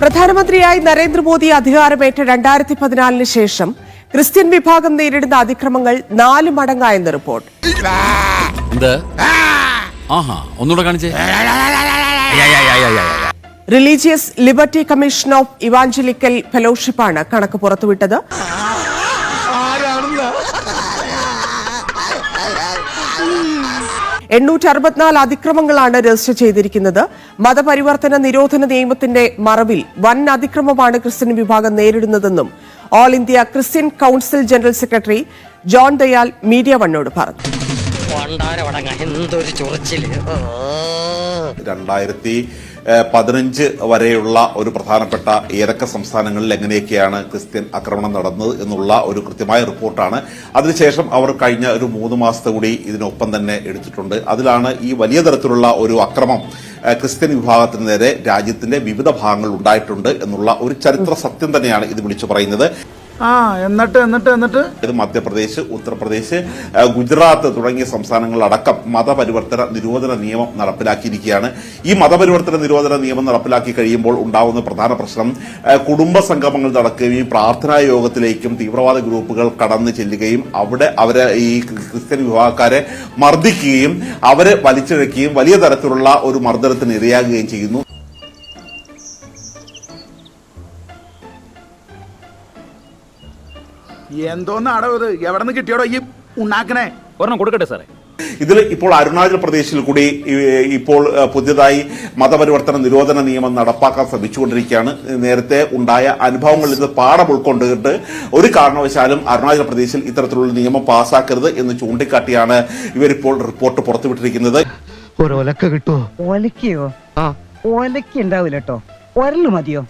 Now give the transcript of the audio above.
പ്രധാനമന്ത്രിയായി നരേന്ദ്രമോദി അധികാരമേറ്റ രണ്ടായിരത്തി പതിനാലിന് ശേഷം ക്രിസ്ത്യൻ വിഭാഗം നേരിടുന്ന അതിക്രമങ്ങൾ നാല് മടങ്ങായെന്ന് റിപ്പോർട്ട്. എന്ത്? ആഹാ ഒന്നുകൂടെ കാണിച്ചേ. Religious liberty commission of evangelical ഫെലോഷിപ്പാണ് കണക്ക് പുറത്തുവിട്ടത്. എണ്ണൂറ്റി അറുപത്തിനാല് അതിക്രമങ്ങളാണ് രജിസ്റ്റർ ചെയ്തിരിക്കുന്നത്. മതപരിവർത്തന നിരോധന നിയമത്തിന്റെ മറവിൽ വൻ അതിക്രമമാണ് ക്രിസ്ത്യൻ വിഭാഗം നേരിടുന്നതെന്നും all India Christian council general secretary John Dayal media വണ്ണോട് പറഞ്ഞു. രണ്ടായിരത്തി പതിനഞ്ച് വരെയുള്ള ഒരു പ്രധാനപ്പെട്ട ഏതൊക്കെ സംസ്ഥാനങ്ങളിൽ എങ്ങനെയൊക്കെയാണ് ക്രിസ്ത്യൻ ആക്രമണം നടന്നത് എന്നുള്ള ഒരു കൃത്യമായ റിപ്പോർട്ടാണ്. അതിനുശേഷം അവർ കഴിഞ്ഞ ഒരു മൂന്ന് മാസത്തെ കൂടി ഇതിനൊപ്പം തന്നെ എടുത്തിട്ടുണ്ട്. അതിലാണ് ഈ വലിയ തരത്തിലുള്ള ഒരു അക്രമം ക്രിസ്ത്യൻ വിഭാഗത്തിന് നേരെ രാജ്യത്തിന്റെ വിവിധ ഭാഗങ്ങളിൽ ഉണ്ടായിട്ടുണ്ട് എന്നുള്ള ഒരു ചരിത്ര സത്യം തന്നെയാണ് ഇത് വിളിച്ചു പറയുന്നത്. ആ എന്നിട്ട് എന്നിട്ട് എന്നിട്ട്. ഇത് മധ്യപ്രദേശ് ഉത്തർപ്രദേശ് ഗുജറാത്ത് തുടങ്ങിയ സംസ്ഥാനങ്ങളിലടക്കം മതപരിവർത്തന നിരോധന നിയമം നടപ്പിലാക്കിയിരിക്കുകയാണ്. ഈ മതപരിവർത്തന നിരോധന നിയമം നടപ്പിലാക്കി കഴിയുമ്പോൾ ഉണ്ടാവുന്ന പ്രധാന പ്രശ്നം കുടുംബ സംഗമങ്ങൾ നടക്കുകയും പ്രാർത്ഥനാ യോഗത്തിലേക്കും തീവ്രവാദ ഗ്രൂപ്പുകൾ കടന്നു ചെല്ലുകയും അവിടെ അവരെ ഈ ക്രിസ്ത്യൻ വിഭാഗക്കാരെ മർദ്ദിക്കുകയും അവരെ വലിച്ചിഴക്കുകയും വലിയ തരത്തിലുള്ള ഒരു മർദ്ദനത്തിന് ഇരയാകുകയും ചെയ്യുന്നു. എന്തോന്നാടോ ഇത്? എവിടെ നിന്ന് കിട്ടിയോടോ ഈ ഉണ്ടാക്കണേ ഒരെണ്ണം കൊടുക്കട്ടെ സാറേ. ഇതിൽ ഇപ്പോൾ അരുണാചൽ പ്രദേശിൽ കൂടി ഇപ്പോൾ പുതിയതായി മതപരിവർത്തന നിരോധന നിയമം നടപ്പാക്കാൻ ശ്രമിച്ചുകൊണ്ടിരിക്കുകയാണ്. നേരത്തെ ഉണ്ടായ അനുഭവങ്ങളിൽ നിന്ന് പാഠം ഉൾക്കൊണ്ടിട്ട് ഒരു കാരണവശാലും അരുണാചൽ പ്രദേശിൽ ഇത്തരത്തിലുള്ള നിയമം പാസ്സാക്കരുത് എന്ന് ചൂണ്ടിക്കാട്ടിയാണ് ഇവരിപ്പോൾ റിപ്പോർട്ട് പുറത്തുവിട്ടിരിക്കുന്നത്. ഒരൊലക്ക കിട്ടുമോ ഒലക്കയോ? ആ. ഒലക്ക ഉണ്ടാവില്ല കേട്ടോ ഒരൽ മതിയോ?